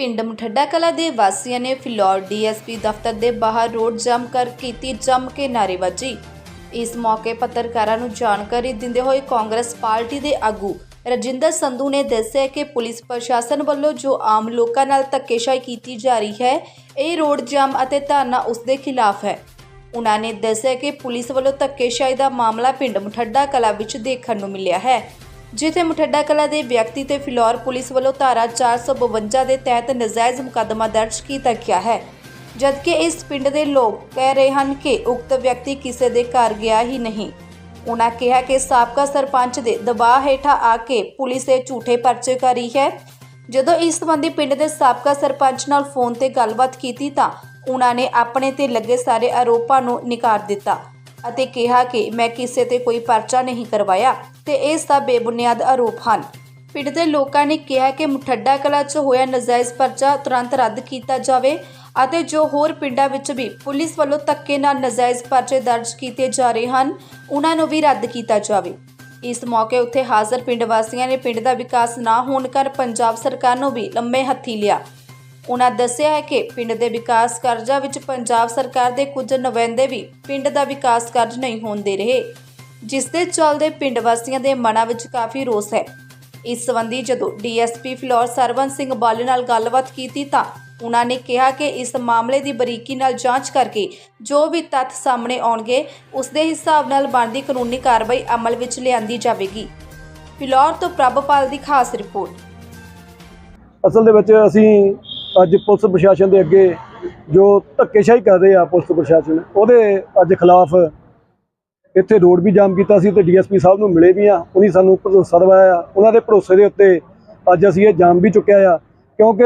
ਪਿੰਡ ਮਠੱਡਾ ਕਲਾ ਦੇ ਵਾਸੀਆਂ ਨੇ ਫਿਲੌਰ ਡੀਐਸਪੀ ਦਫ਼ਤਰ ਦੇ ਬਾਹਰ ਰੋਡ ਜਾਮ ਕਰ ਕੀਤੀ ਜੰਮ ਕੇ ਨਾਅਰੇਬਾਜ਼ੀ। ਇਸ ਮੌਕੇ ਪੱਤਰਕਾਰਾਂ ਨੂੰ ਜਾਣਕਾਰੀ ਦਿੰਦੇ ਹੋਏ ਕਾਂਗਰਸ ਪਾਰਟੀ ਦੇ ਆਗੂ ਰਜਿੰਦਰ ਸੰਧੂ ਨੇ ਦੱਸਿਆ ਕਿ ਪੁਲਿਸ ਪ੍ਰਸ਼ਾਸਨ ਵੱਲੋਂ ਜੋ ਆਮ ਲੋਕਾਂ ਨਾਲ ਧੱਕੇਸ਼ਾਹੀ ਕੀਤੀ ਜਾ ਰਹੀ ਹੈ, ਇਹ ਰੋਡ ਜਾਮ ਅਤੇ ਧਰਨਾ ਉਸ ਦੇ ਖਿਲਾਫ ਹੈ। ਉਹਨਾਂ ਨੇ ਦੱਸਿਆ ਕਿ ਪੁਲਿਸ ਵੱਲੋਂ ਧੱਕੇਸ਼ਾਹੀ ਦਾ ਮਾਮਲਾ ਪਿੰਡ ਮਠੱਡਾ ਕਲਾ ਵਿੱਚ ਦੇਖਣ ਨੂੰ ਮਿਲਿਆ ਹੈ। ਜਿੱਥੇ ਮਠੱਡਾ ਕਲਾ ਦੇ ਵਿਅਕਤੀ ਤੇ ਫਿਲੌਰ ਪੁਲਿਸ ਵੱਲੋਂ ਧਾਰਾ 452 ਦੇ ਤਹਿਤ ਨਜਾਇਜ਼ ਮੁਕੱਦਮਾ ਦਰਜ ਕੀਤਾ ਗਿਆ ਹੈ। ਜਦਕਿ ਇਸ ਪਿੰਡ ਦੇ ਲੋਕ ਕਹਿ ਰਹੇ ਹਨ ਕਿ ਉਕਤ ਵਿਅਕਤੀ ਕਿਸੇ ਦੇ ਘਰ ਗਿਆ ਹੀ ਨਹੀਂ। ਉਨ੍ਹਾਂ ਕਿਹਾ ਕਿ ਸਾਬਕਾ ਸਰਪੰਚ ਦੇ ਦਬਾਅ ਹੇਠਾਂ ਆ ਕੇ ਪੁਲਿਸ ਇਹ ਝੂਠੇ ਪਰਚੇ ਕਰ ਰਹੀ ਹੈ। ਜਦੋਂ ਇਸ ਸੰਬੰਧੀ ਪਿੰਡ ਦੇ ਸਾਬਕਾ ਸਰਪੰਚ ਨਾਲ ਫੋਨ ਤੇ ਗੱਲਬਾਤ ਕੀਤੀ ਤਾਂ ਉਹਨਾਂ ਨੇ ਆਪਣੇ ਤੇ ਲੱਗੇ ਸਾਰੇ ਆਰੋਪਾਂ ਨੂੰ ਨਕਾਰ ਦਿੱਤਾ। ਅਤੇ ਕਿਹਾ ਕਿ ਮੈਂ ਕਿਸੇ ਤੇ ਕੋਈ ਪਰਚਾ ਨਹੀਂ ਕਰਵਾਇਆ ਤੇ ਇਸ ਦਾ ਬੇਬੁਨਿਆਦ ਆਰੋਪ ਹਨ। ਪਿੰਡ ਦੇ ਲੋਕਾਂ ਨੇ ਕਿਹਾ ਕਿ ਮੁਠੱਡਾ ਕਲਾ 'ਚ ਹੋਇਆ ਨਜਾਇਜ਼ ਪਰਚਾ ਤੁਰੰਤ ਰੱਦ ਕੀਤਾ ਜਾਵੇ ਅਤੇ ਜੋ ਹੋਰ ਪਿੰਡਾਂ ਵਿੱਚ ਵੀ ਪੁਲਿਸ ਵੱਲੋਂ ਧੱਕੇ ਨਾਲ ਨਜਾਇਜ਼ ਪਰਚੇ ਦਰਜ ਕੀਤੇ ਜਾ ਰਹੇ ਹਨ, ਉਹਨਾਂ ਨੂੰ ਵੀ ਰੱਦ ਕੀਤਾ ਜਾਵੇ। ਇਸ ਮੌਕੇ ਉੱਥੇ ਹਾਜ਼ਰ ਪਿੰਡ ਵਾਸੀਆਂ ਨੇ ਪਿੰਡ ਦਾ ਵਿਕਾਸ ਨਾ ਹੋਣ ਕਰ ਪੰਜਾਬ ਸਰਕਾਰ ਨੂੰ ਵੀ ਲੰਮੇ ਹੱਥੀ ਲਿਆ। ਉਨ੍ਹਾਂ ਦੱਸਿਆ ਹੈ ਕਿ ਪਿੰਡ ਦੇ ਵਿਕਾਸ ਕਾਰਜਾਂ ਵਿੱਚ ਪੰਜਾਬ ਸਰਕਾਰ ਦੇ ਕੁਝ ਨੁਮਾਇੰਦੇ ਵੀ ਪਿੰਡ ਦਾ ਵਿਕਾਸ ਕਾਰਜ ਨਹੀਂ ਹੋਣ ਦੇ ਰਹੇ, ਜਿਸ ਦੇ ਚੱਲਦੇ ਪਿੰਡ ਵਾਸੀਆਂ ਦੇ ਮਨਾਂ ਵਿੱਚ ਕਾਫੀ ਰੋਸ ਹੈ। ਇਸ ਸੰਬੰਧੀ ਜਦੋਂ ਡੀਐਸਪੀ ਫਲੋਰ ਸਰਵਨ ਸਿੰਘ ਬਾਲੇ ਨਾਲ ਗੱਲਬਾਤ ਕੀਤੀ ਤਾਂ ਉਨ੍ਹਾਂ ਨੇ ਕਿਹਾ ਕਿ ਇਸ ਮਾਮਲੇ ਦੀ ਬਰੀਕੀ ਨਾਲ ਜਾਂਚ ਕਰਕੇ ਜੋ ਵੀ ਤੱਥ ਸਾਹਮਣੇ ਆਉਣਗੇ, ਉਸ ਦੇ ਹਿਸਾਬ ਨਾਲ ਬਣਦੀ ਕਾਨੂੰਨੀ ਕਾਰਵਾਈ ਅਮਲ ਵਿੱਚ ਲਿਆਂਦੀ ਜਾਵੇਗੀ। ਫਿਲੌਰ ਤੋਂ ਪ੍ਰਭਪਾਲ ਦੀ ਖਾਸ ਰਿਪੋਰਟ। ਅਸਲ ਦੇ ਵਿੱਚ ਅਸੀਂ ਅੱਜ ਪੁਲਿਸ ਪ੍ਰਸ਼ਾਸਨ ਦੇ ਅੱਗੇ ਜੋ ਧੱਕੇਸ਼ਾਹੀ ਕਰ ਰਹੇ ਆ ਪੁਲਿਸ ਪ੍ਰਸ਼ਾਸਨ, ਉਹਦੇ ਅੱਜ ਖਿਲਾਫ ਇੱਥੇ ਰੋਡ ਵੀ ਜਾਮ ਕੀਤਾ ਸੀ ਤੇ ਡੀਐਸਪੀ ਸਾਹਿਬ ਨੂੰ ਮਿਲੇ ਵੀ ਆ, ਉਹਨੇ ਸਾਨੂੰ ਭਰੋਸਾ ਦਵਾਇਆ। ਉਹਨਾਂ ਦੇ ਭਰੋਸੇ ਦੇ ਉੱਤੇ ਅੱਜ ਅਸੀਂ ਇਹ ਜਾਮ ਵੀ ਚੁੱਕਿਆ ਆ, ਕਿਉਂਕਿ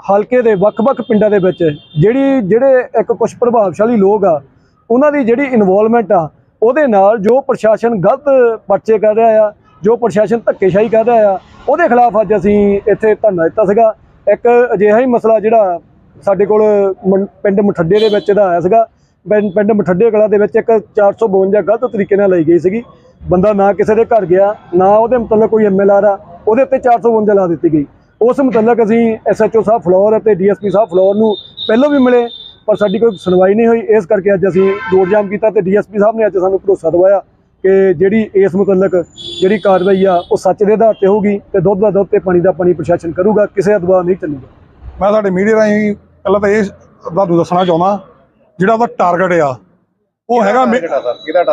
ਹਲਕੇ ਦੇ ਵੱਖ-ਵੱਖ ਪਿੰਡਾਂ ਦੇ ਵਿੱਚ ਜਿਹੜੀ, ਜਿਹੜੇ ਇੱਕ ਕੁਝ ਪ੍ਰਭਾਵਸ਼ਾਲੀ ਲੋਕ ਆ, ਉਹਨਾਂ ਦੀ ਜਿਹੜੀ ਇਨਵੋਲਵਮੈਂਟ ਆ, ਉਹਦੇ ਨਾਲ ਜੋ ਪ੍ਰਸ਼ਾਸਨ ਗਲਤ ਪਰਚੇ ਕਰ ਰਿਹਾ ਆ, ਜੋ ਪ੍ਰਸ਼ਾਸਨ ਧੱਕੇਸ਼ਾਹੀ ਕਰ ਰਿਹਾ ਆ, ਉਹਦੇ ਖਿਲਾਫ ਅੱਜ ਅਸੀਂ ਇੱਥੇ ਧਰਨਾ ਦਿੱਤਾ ਸੀਗਾ। ਇੱਕ ਅਜਿਹਾ ਹੀ ਮਸਲਾ ਜਿਹੜਾ ਸਾਡੇ ਕੋਲ ਮੰ- ਪਿੰਡ ਮਠੱਡੇ ਦੇ ਵਿੱਚ ਦਾ ਆਇਆ ਸੀਗਾ। ਪਿੰਡ ਮਠੱਡੇ ਕਲਾ ਦੇ ਵਿੱਚ ਇੱਕ 452 ਗਲਤ ਤਰੀਕੇ ਨਾਲ ਲਈ ਗਈ ਸੀਗੀ। ਬੰਦਾ ਨਾ ਕਿਸੇ ਦੇ ਘਰ ਗਿਆ, ਨਾ ਉਹਦੇ ਮੁਤਲਕ ਕੋਈ ਐਮਐਲਆਰ ਆ, ਉਹਦੇ ਉੱਤੇ 452 ਲਾ ਦਿੱਤੀ ਗਈ। ਉਸ ਮੁਤਲਕ ਅਸੀਂ ਐਸਐਚਓ ਸਾਹਿਬ ਫਲੋਰ ਅਤੇ ਡੀਐਸਪੀ ਸਾਹਿਬ ਫਲੋਰ ਨੂੰ ਪਹਿਲਾਂ ਵੀ ਮਿਲੇ, ਪਰ ਸਾਡੀ ਕੋਈ ਸੁਣਵਾਈ ਨਹੀਂ ਹੋਈ। ਇਸ ਕਰਕੇ ਅੱਜ ਅਸੀਂ ਰੋਡ ਜਾਮ ਕੀਤਾ ਤੇ ਡੀਐਸਪੀ ਸਾਹਿਬ ਨੇ ਅੱਜ ਸਾਨੂੰ ਭਰੋਸਾ ਦਵਾਇਆ। ਕਿ ਜਿਹੜੀ ਇਸ ਮੁਤਲਕ ਜਿਹੜੀ ਕਾਰਵਾਈ ਆ ਉਹ ਸੱਚ ਦੇ ਆਧਾਰ ਤੇ ਹੋਊਗੀ ਤੇ ਦੁੱਧ ਦਾ ਦੁੱਧ ਤੇ ਪਾਣੀ ਦਾ ਪਾਣੀ ਪ੍ਰਸ਼ਾਸਨ ਕਰੂਗਾ ਕਿਸੇ ਦਬਾਅ ਨਹੀਂ ਚੱਲੂਗਾ। ਮੈਂ ਤੁਹਾਡੇ ਮੀਡੀਆ ਰਾਹੀਂ ਪਹਿਲਾਂ ਤਾਂ ਇਹ ਤੁਹਾਨੂੰ ਦੱਸਣਾ ਚਾਹੁੰਦਾ ਜਿਹੜਾ ਉਹਦਾ ਟਾਰਗੇਟ ਆ ਉਹ ਹੈਗਾ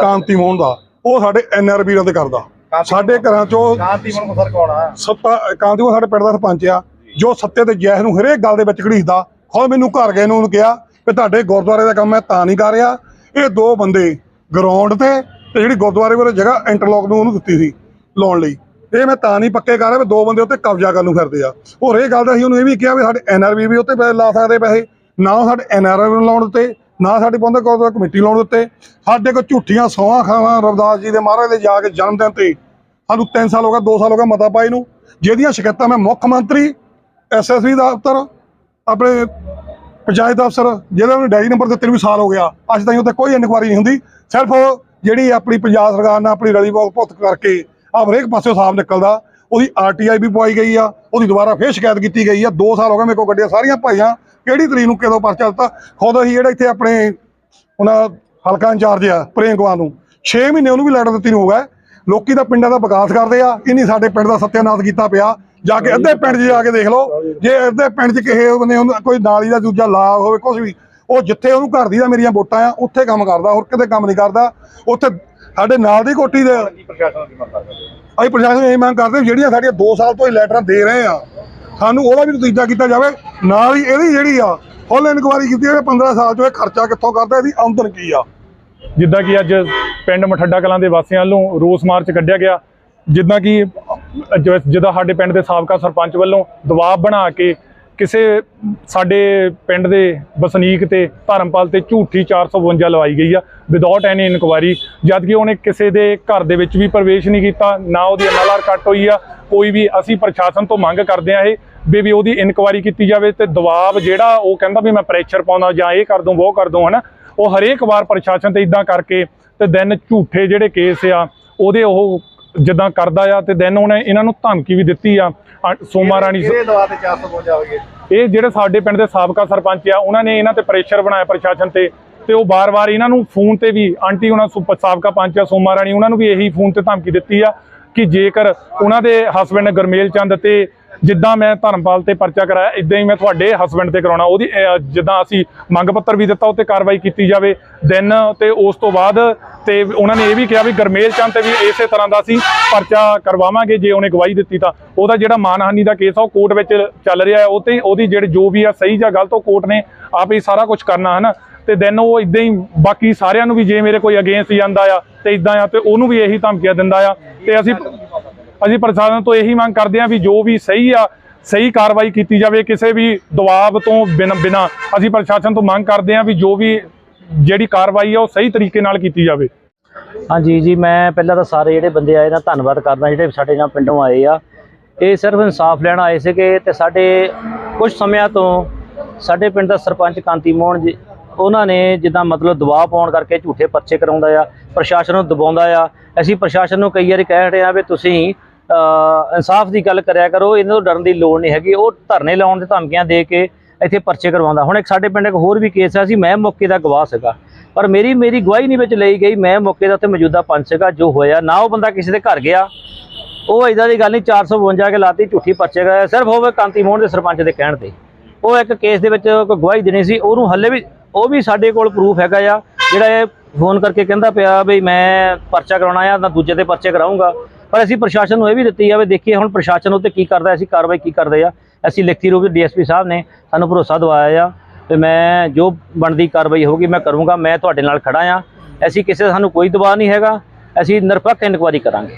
ਕਾਂਤੀ ਮੋਹਨ ਦਾ। ਉਹ ਸਾਡੇ ਐਨਆਰਬੀ ਦੇ ਕਰਦਾ। ਸਾਡੇ ਘਰਾਂ ਚੋਂ ਕਾਂਤੀ ਮਨ ਸਰ ਕੌਣ ਆ? ਸੱਤਾ ਕਾਂਤੀ ਮੋਹਨ ਸਾਡੇ ਪਿੰਡ ਦਾ ਸਰਪੰਚ ਆ ਜੋ ਸੱਤੇ ਤੇ ਜੈਸ ਨੂੰ ਹਰੇਕ ਗੱਲ ਦੇ ਵਿੱਚ ਘੜੀਸਦਾ। ਖੁਦ ਮੈਨੂੰ ਘਰ ਗਏ ਨੂੰ ਉਹਨੂੰ ਕਿਹਾ ਕਿ ਤੁਹਾਡੇ ਗੁਰਦੁਆਰੇ ਦਾ ਕੰਮ ਮੈਂ ਤਾਂ ਨਹੀਂ ਕਰ ਰਿਹਾ। ਇਹ ਦੋ ਬੰਦੇ ਗਰਾਊਂਡ ਤੇ ਤੇ ਜਿਹੜੀ ਗੁਰਦੁਆਰੇ ਕੋਲ ਜਗ੍ਹਾ ਇੰਟਰਲੌਕ ਨੂੰ ਉਹਨੂੰ ਦਿੱਤੀ ਸੀ ਲਾਉਣ ਲਈ। ਇਹ ਮੈਂ ਤਾਂ ਨਹੀਂ ਪੱਕੇ ਕਰ ਰਿਹਾ ਵੀ ਦੋ ਬੰਦੇ ਉੱਤੇ ਕਬਜ਼ਾ ਕਰਨ ਨੂੰ ਫਿਰਦੇ ਆ। ਹੋਰ ਇਹ ਗੱਲ ਦਾ ਅਸੀਂ ਉਹਨੂੰ ਇਹ ਵੀ ਕਿਹਾ ਵੀ ਸਾਡੇ ਐਨਆਰਬੀ ਵੀ ਉੱਤੇ ਪੈਸੇ ਲਾ ਸਕਦੇ ਪੈਸੇ। ਨਾ ਉਹ ਸਾਡੇ ਐਨਆਰਬੀ ਨੂੰ ਲਾਉਣ ਦਿੱਤੇ, ਨਾ ਸਾਡੀ ਬੰਦੇ ਕੋਲ ਕਮੇਟੀ ਲਾਉਣ ਉੱਤੇ ਸਾਡੇ ਕੋਲ ਝੂਠੀਆਂ ਸੌਹਾਂ ਖਾਵਾਂ ਰਵਦਾਸ ਜੀ ਦੇ ਮਹਾਰਾਜ ਦੇ ਜਾ ਕੇ ਜਨਮ ਦਿਨ ਤੇ। ਸਾਨੂੰ 3 ਸਾਲ ਹੋ ਗਏ 2 ਸਾਲ ਹੋ ਗਏ ਮਤਾ ਪਾਈ ਨੂੰ। ਜਿਹਦੀਆਂ ਸ਼ਿਕਾਇਤਾਂ ਮੈਂ ਮੁੱਖ ਮੰਤਰੀ ਐਸਐਸਵੀ ਦਫ਼ਤਰ, ਆਪਣੇ ਪੰਚਾਇਤ ਅਫਸਰ ਜਿਹਦੇ ਨੂੰ ਡਾਇਰੀ ਨੰਬਰ ਦਿੱਤੇ ਨੂੰ ਵੀ ਸਾਲ ਹੋ ਗਿਆ। ਅੱਜ ਤਾਈਂ ਉੱਤੇ ਕੋਈ ਇਨਕੁਆਰੀ ਨਹੀਂ ਹੁੰਦੀ। ਸਿਰਫ ਜਿਹੜੀ ਆਪਣੀ ਪੰਜਾਬ ਸਰਕਾਰ ਨਾਲ ਆਪਣੀ ਰਲੀ ਬਹੁਤ ਭੁੱਤ ਕਰਕੇ ਆ ਹਰੇਕ ਪਾਸੇ ਸਾਫ਼ ਨਿਕਲਦਾ, ਉਹਦੀ ਆਰਟੀਆਈ ਵੀ ਪਵਾਈ ਗਈ ਆ, ਉਹਦੀ ਦੁਬਾਰਾ ਫੇਰ ਸ਼ਿਕਾਇਤ ਕੀਤੀ ਗਈ ਆ 2 ਸਾਲ ਹੋ ਗਏ ਮੇਰੇ ਕੋਲ ਗੱਡੀਆਂ, ਸਾਰੀਆਂ ਭਾਈਆਂ ਕਿਹੜੀ ਤਰੀਕ ਨੂੰ ਕਿਦੋਂ ਪਰਚਾ ਦਿੱਤਾ? ਖੁਦ ਅਸੀਂ ਜਿਹੜਾ ਇੱਥੇ ਆਪਣੇ ਉਹਨਾਂ ਹਲਕਾ ਇੰਚਾਰਜ ਆ, ਪ੍ਰੇਮ ਕੁਮਾਰ ਨੂੰ 6 ਮਹੀਨੇ ਉਹਨੂੰ ਵੀ ਲੈਟਰ ਦਿੱਤੀ ਨੂੰ ਹੋ ਗਿਆ। ਲੋਕੀ ਤਾਂ ਪਿੰਡਾਂ ਦਾ ਵਿਕਾਸ ਕਰਦੇ ਆ, ਇਨੀ ਸਾਡੇ ਪਿੰਡ ਦਾ ਸੱਤਿਆਨਾਸ਼ ਕੀਤਾ ਪਿਆ, ਜਾ ਕੇ ਅੱਧੇ ਪਿੰਡ 'ਚ ਜਾ ਕੇ ਦੇਖ ਲਓ, ਜੇ ਅੱਧੇ ਪਿੰਡ 'ਚ ਕਿਸੇ ਨੇ ਕੋਈ ਨਾਲੀ ਦਾ ਦੂਜਾ ਲਾ ਹੋਵੇ ਕੁਝ ਵੀ ਉਹ ਜਿੱਥੇ ਉਹਨੂੰ ਘਰ ਦੀ ਦਾ ਮੇਰੀਆਂ ਵੋਟਾਂ ਆ ਉੱਥੇ ਕੰਮ ਕਰਦਾ ਹੋਰ ਕਿਤੇ ਕੰਮ ਨਹੀਂ ਕਰਦਾ। ਉੱਥੇ ਸਾਡੇ ਨਾਲ ਦੀ ਕੋਠੀ ਦੇ ਕੀ ਪ੍ਰਸ਼ਾਸਨ ਦੀ ਮੰਗ ਕਰਦੇ ਅਸੀਂ ਪ੍ਰਸ਼ਾਸਨ ਨੂੰ ਇਹ ਮੰਗ ਕਰਦੇ ਜਿਹੜੀਆਂ ਸਾਡੀਆਂ 2 ਸਾਲ ਤੋਂ ਹੀ ਲੈਟਰਾਂ ਦੇ ਰਹੇ ਆ ਸਾਨੂੰ ਉਹਦਾ ਵੀ ਨਤੀਜਾ ਕੀਤਾ ਜਾਵੇ। ਨਾਲ ਹੀ ਇਹਦੀ ਜਿਹੜੀ ਆ ਫੁੱਲ ਇਨਕੁਆਰੀ ਕੀਤੀ ਜਾਵੇ 15 ਸਾਲ ਚੋਂ ਇਹ ਖਰਚਾ ਕਿੱਥੋਂ ਕਰਦਾ ਇਹਦੀ ਆਮਦਨ ਕੀ ਆ? ਜਿੱਦਾਂ ਕਿ ਅੱਜ ਪਿੰਡ ਮਠੱਡਾ ਕਲਾਂ ਦੇ ਵਾਸੀਆਂ ਵੱਲੋਂ ਰੋਸ ਮਾਰਚ ਕੱਢਿਆ ਗਿਆ। ਜਿੱਦਾਂ ਕਿ ਜ- ਜਿੱਦਾਂ ਸਾਡੇ ਪਿੰਡ ਦੇ ਸਾਬਕਾ ਸਰਪੰਚ ਵੱਲੋਂ ਦਬਾਅ ਬਣਾ ਕੇ ਕਿਸੇ ਸਾਡੇ ਪਿੰਡ ਦੇ ਵਸਨੀਕ ਤੇ ਧਰਮਪਾਲ ਤੇ ਝੂਠੀ 452 ਲਵਾਈ ਗਈ ਆ ਵਿਦਆਊਟ ਐਨੀ ਇਨਕੁਆਇਰੀ ਜਦ ਕਿ ਉਹਨੇ ਕਿਸੇ ਦੇ ਘਰ ਦੇ ਵਿੱਚ ਵੀ ਪ੍ਰਵੇਸ਼ ਨਹੀਂ ਕੀਤਾ, ਨਾ ਉਹਦੀ ਐਮਐਲਆਰ ਕੱਟ ਹੋਈ ਆ, ਕੋਈ ਵੀ ਅਸੀਂ ਪ੍ਰਸ਼ਾਸਨ ਤੋਂ ਮੰਗ ਕਰਦੇ ਆ ਇਹ, ਵੀ ਵੀ ਉਹਦੀ ਇਨਕੁਆਇਰੀ ਕੀਤੀ ਜਾਵੇ ਤੇ ਦਬਾਅ ਜਿਹੜਾ ਉਹ ਕਹਿੰਦਾ ਵੀ ਮੈਂ ਪ੍ਰੈਸ਼ਰ ਪਾਉਂਦਾ ਜਾਂ ਇਹ ਕਰ ਦੂੰ ਉਹ ਕਰ ਦੂੰ, ਹਨਾ? ਉਹ ਹਰੇਕ ਵਾਰ ਪ੍ਰਸ਼ਾਸਨ ਤੇ ਇਦਾਂ ਕਰਕੇ ਤੇ ਦੈਨ ਝੂਠੇ ਜਿਹੜੇ ਕੇਸ ਆ, ਉਹਦੇ ਉਹ ਜਿੱਦਾਂ ਕਰਦਾ ਆ ਤੇ ਦੈਨ ਉਹਨੇ ਇਹਨਾਂ ਨੂੰ ਧਮਕੀ ਵੀ ਦਿੱਤੀ ਆ ਸੋਮਾ ਰਾਣੀ ਕਿਹੜੇ ਦਵਾ ਤੇ 452 ਹੋਈਏ ਇਹ ਜਿਹੜੇ ਸਾਡੇ ਪਿੰਡ ਦੇ ਸਾਬਕਾ ਸਰਪੰਚ ਆ ਉਹਨਾਂ ਨੇ ਇਹਨਾਂ ਤੇ ਪ੍ਰੈਸ਼ਰ ਬਣਾਇਆ ਪ੍ਰਸ਼ਾਸਨ ਤੇ ਤੇ ਉਹ ਬਾਰ-ਬਾਰ ਇਹਨਾਂ ਨੂੰ ਫੋਨ ਤੇ ਵੀ ਆਂਟੀ ਉਹਨਾਂ ਸਾਬਕਾ ਪੰਚ ਆ ਸੋਮਾ ਰਾਣੀ ਉਹਨਾਂ ਨੂੰ ਵੀ ਇਹੀ ਫੋਨ ਤੇ ਧਮਕੀ ਦਿੱਤੀ ਆ ਕਿ ਜੇਕਰ ਉਹਨਾਂ ਦੇ ਹਸਬੰਡ ਗਰਮੇਲ ਚੰਦ ਤੇ ਜਿੱਦਾਂ ਮੈਂ ਧਰਮਪਾਲ ਤੇ ਪਰਚਾ ਕਰਾਇਆ ਇਦਾਂ ਹੀ ਮੈਂ ਤੁਹਾਡੇ ਹਸਬੰਡ ਤੇ ਕਰਾਉਣਾ। ਉਹਦੀ ਜਿੱਦਾਂ ਅਸੀਂ ਮੰਗ ਪੱਤਰ ਵੀ ਦਿੱਤਾ ਉਹ ਤੇ ਕਾਰਵਾਈ ਕੀਤੀ ਜਾਵੇ। ਦਿਨ ਤੇ ਉਸ ਤੋਂ ਬਾਅਦ ਤੇ ਉਹਨਾਂ ਨੇ ਇਹ ਵੀ ਕਿਹਾ ਵੀ ਗਰਮੇਲ ਚੰਦ ਤੇ ਵੀ ਇਸੇ ਤਰ੍ਹਾਂ ਦਾ ਅਸੀਂ ਪਰਚਾ ਕਰਵਾਵਾਂਗੇ, ਜੇ ਉਹਨੇ ਗਵਾਹੀ ਦਿੱਤੀ ਤਾਂ। ਉਹਦਾ ਜਿਹੜਾ ਮਾਨਹਾਨੀ ਦਾ ਕੇਸ ਆ, ਉਹ ਕੋਰਟ ਵਿੱਚ ਚੱਲ ਰਿਹਾ ਹੈ। ਉਹ ਤੇ ਉਹਦੀ ਜਿਹੜੀ ਜੋ ਵੀ ਆ, ਸਹੀ ਜਾਂ ਗਲਤ, ਉਹ ਕੋਰਟ ਨੇ ਆਪ ਹੀ ਸਾਰਾ ਕੁਝ ਕਰਨਾ ਹੈ ਨਾ ਤੇ ਦੈਨ ਉਹ ਇਦਾਂ ਹੀ ਬਾਕੀ ਸਾਰਿਆਂ ਨੂੰ ਵੀ ਜੇ ਮੇਰੇ ਕੋਈ ਅਗੇਂਸਟ ਜਾਂਦਾ ਆ ਤੇ ਇਦਾਂ ਆ, ਤੇ ਉਹਨੂੰ ਵੀ ਇਹੀ ਧਮਕੀਆਂ ਦਿੰਦਾ ਆ। ਤੇ ਅਸੀਂ ਅਸੀਂ ਪ੍ਰਸ਼ਾਸਨ ਤੋਂ ਇਹੀ ਮੰਗ ਕਰਦੇ ਹਾਂ ਵੀ ਜੋ ਵੀ ਸਹੀ ਆ, ਸਹੀ ਕਾਰਵਾਈ ਕੀਤੀ ਜਾਵੇ, ਕਿਸੇ ਵੀ ਦਬਾਅ ਤੋਂ ਬਿਨ, ਬਿਨਾ ਅਸੀਂ ਪ੍ਰਸ਼ਾਸਨ ਤੋਂ ਮੰਗ ਕਰਦੇ ਹਾਂ ਵੀ ਜੋ ਵੀ ਜਿਹੜੀ ਕਾਰਵਾਈ ਆ, ਉਹ ਸਹੀ ਤਰੀਕੇ ਨਾਲ ਕੀਤੀ ਜਾਵੇ। ਹਾਂਜੀ ਜੀ, ਮੈਂ ਪਹਿਲਾਂ ਤਾਂ ਸਾਰੇ ਜਿਹੜੇ ਬੰਦੇ ਆਏ ਨਾ, ਧੰਨਵਾਦ ਕਰਦਾ, ਜਿਹੜੇ ਸਾਡੇ ਨਾਲ ਪਿੰਡੋਂ ਆਏ ਆ। ਇਹ ਸਿਰਫ ਇਨਸਾਫ ਲੈਣ ਆਏ ਸੀਗੇ ਤੇ ਸਾਡੇ ਕੁਝ ਸਮਿਆਂ ਤੋਂ ਸਾਡੇ ਪਿੰਡ ਦਾ ਸਰਪੰਚ ਕਾਂਤੀ ਮੋਹਨ ਜੀ, ਉਹਨਾਂ ਨੇ ਜਿੱਦਾਂ ਮਤਲਬ ਦਬਾਅ ਪਾਉਣ ਕਰਕੇ ਝੂਠੇ ਪਰਚੇ ਕਰਾਉਂਦਾ ਆ, ਪ੍ਰਸ਼ਾਸਨ ਨੂੰ ਦਬਾਉਂਦਾ ਆ। ਅਸੀਂ ਪ੍ਰਸ਼ਾਸਨ ਨੂੰ ਕਈ ਵਾਰੀ ਕਹਿ ਰਹੇ ਆ ਵੀ ਤੁਸੀਂ ਇਨਸਾਫ ਦੀ ਗੱਲ ਕਰਿਆ ਕਰੋ, ਇਹਨਾਂ ਤੋਂ ਡਰਨ ਦੀ ਲੋੜ ਨਹੀਂ ਹੈਗੀ। ਉਹ ਧਰਨੇ ਲਾਉਣ ਦੇ ਧਮਕੀਆਂ ਦੇ ਕੇ ਇੱਥੇ ਪਰਚੇ ਕਰਵਾਉਂਦਾ। ਹੁਣ ਇੱਕ ਸਾਡੇ ਪਿੰਡ ਇੱਕ ਹੋਰ ਵੀ ਕੇਸ ਆ ਸੀ ਮੈਂ ਮੌਕੇ ਦਾ ਗਵਾਹ ਸੀਗਾ। ਪਰ ਮੇਰੀ ਮੇਰੀ ਗਵਾਹੀ ਨਹੀਂ ਵਿੱਚ ਲਈ ਗਈ, ਮੈਂ ਮੌਕੇ ਦਾ ਉੱਥੇ ਮੌਜੂਦਾ ਪੰਚ ਸੀਗਾ, ਜੋ ਹੋਇਆ। ਨਾ ਉਹ ਬੰਦਾ ਕਿਸੇ ਦੇ ਘਰ ਗਿਆ, ਉਹ ਇਦਾਂ ਦੀ ਗੱਲ ਨਹੀਂ 452 ਕੇ ਲਾਤੀ, ਝੂਠੀ ਪਰਚੇ ਗਿਆ ਸਿਰਫ ਹੋਵੇ ਕਾਂਤੀ ਮੋਹਨ ਦੇ ਸਰਪੰਚ ਦੇ ਕਹਿਣ ਤੇ। ਉਹ ਇੱਕ ਕੇਸ ਦੇ ਵਿੱਚ ਕੋਈ ਗਵਾਹੀ ਦੇਣੀ ਸੀ, ਉਹਨੂੰ ਹੱਲੇ ਵੀ, ਉਹ ਵੀ ਸਾਡੇ ਕੋਲ ਪ੍ਰੂਫ ਹੈਗਾ ਆ। ਜਿਹੜਾ ਇਹ ਫੋਨ ਕਰਕੇ ਕਹਿੰਦਾ ਪਿਆ ਵੀ ਮੈਂ ਪਰਚਾ ਕਰਾਉਣਾ ਆ ਤਾਂ ਦੂਜੇ 'ਤੇ ਪਰਚੇ ਕਰਾਉਂਗਾ ਪਰ ਅਸੀਂ ਪ੍ਰਸ਼ਾਸਨ ਨੂੰ ਇਹ ਵੀ ਦਿੱਤੀ ਜਾਵੇ ਦੇਖੀਏ ਹੁਣ ਪ੍ਰਸ਼ਾਸਨ ਉੱਤੇ ਕੀ ਕਰਦਾ, ਅਸੀਂ ਕਾਰਵਾਈ ਕੀ ਕਰਦੇ ਆ। ਅਸੀਂ ਲਿਖਤੀ ਰੂਪ ਵਿੱਚ ਡੀਐਸਪੀ ਸਾਹਿਬ ਨੇ ਸਾਨੂੰ ਭਰੋਸਾ ਦਵਾਇਆ ਆ ਤੇ ਮੈਂ ਜੋ ਬਣਦੀ ਕਾਰਵਾਈ ਹੋਊਗੀ ਮੈਂ ਕਰੂੰਗਾ, ਮੈਂ ਤੁਹਾਡੇ ਨਾਲ ਖੜਾ ਆ। ਅਸੀਂ ਕਿਸੇ ਦਾ ਸਾਨੂੰ ਕੋਈ ਦਬਾਅ ਨਹੀਂ ਹੈਗਾ, ਅਸੀਂ ਨਿਰਪੱਖ ਇਨਕੁਆਇਰੀ ਕਰਾਂਗੇ।